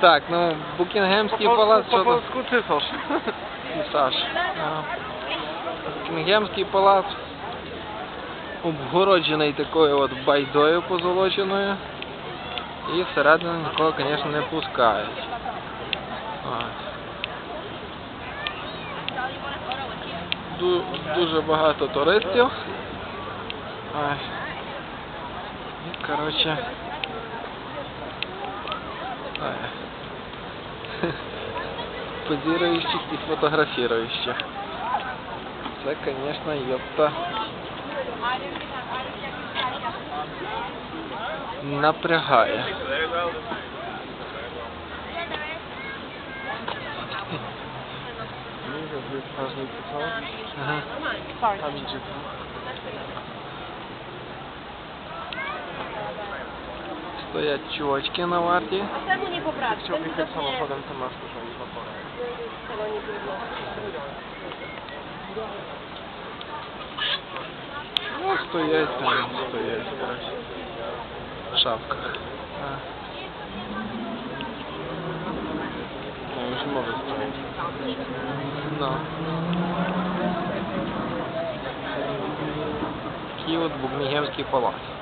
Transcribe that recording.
Так, ну Букінгемський Po палац, po там polsku. Саш. Букінгемський палац обгороджений такою от байдою позолоченою. І всередину нікого, звісно, не пускають. Ду- дуже багато туристів. Ой. І, коротше. Ой. Позируючих і фотографіруючих. Це, звісно, йопта. Напрягає. Nie wiem, jest ważny co? Ага. Стоять чувачки на варті. Jechać widocznie samochodem, to masz dużo i zaporę. tego nie było. Ну, стоять там, стоять. В шапках. А. No już może stoić. Ну. Такий от Букмігемський палац.